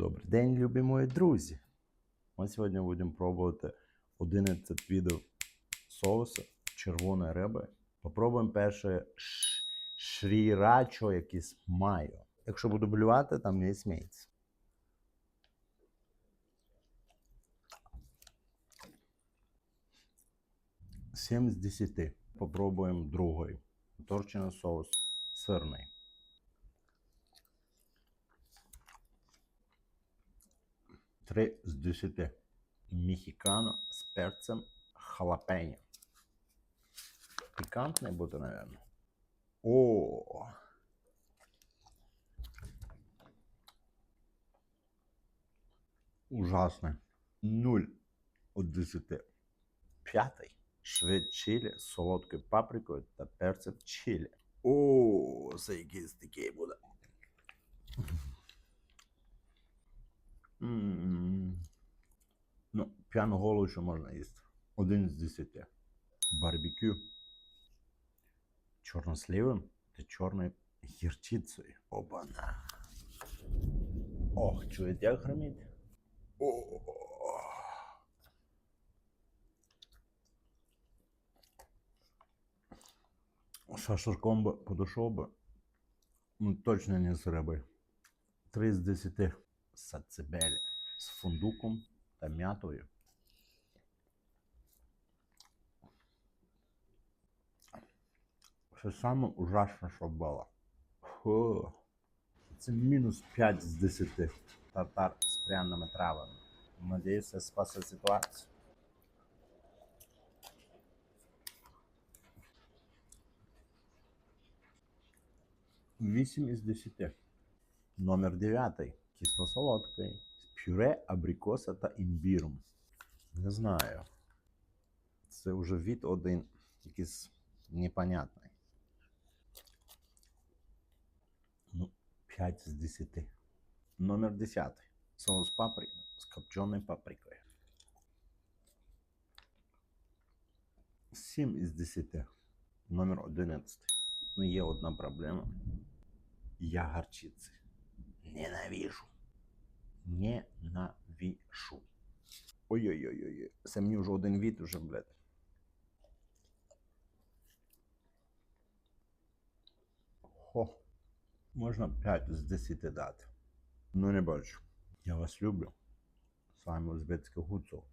Добрий день, любі мої друзі. Ми сьогодні будемо пробувати 11 видів соусу червоної риби. Попробуємо перше шрірачо якийсь майо. Якщо буду блювати, там не сміється. Сім з 10. Попробуємо другий. Торчений соус сирний. Три з 10. Мехікано з перцем халапеньо. Пікантний буде, наверное. О. Ужасний. Нуль від 10. П'ятий. Швид чилі з солодкою паприкою та перцем чилі. О, це якийсь такий буде. Ну, п'яну голову ще можна їсти. Один з десяти. Барбекю. Чорносливим та чорною гірчицею. Опана. Ох, чуєте, як гримить? О. Шашликом би подошов. Ну, точно не з риби. Три з десяти сацебелі з фундуком та м'ятою. Це саме ужасне, що було. Фу. Це мінус 5 з 10 татар з пряними травами. Надіюсь, це спасе ситуацію. Вісім із 10. Номер 9. Кисло-солодкий. Пюре абрикоса та імбіром. Не знаю. Це вже від один якийсь непонятний. Ну, 5 з 10. Номер 10. Соус паприка з копченою паприкою. 7 із 10. Номер 11. Ну, є одна проблема. Я горчиці. Ненавижу. Ненавижу. Ой-ой-ой-ой. Це мені вже один від уже, блядь. Хо. Можна 5 з 10 дати. Ну не бачу. Я вас люблю. З вами Узбецький Гуцул.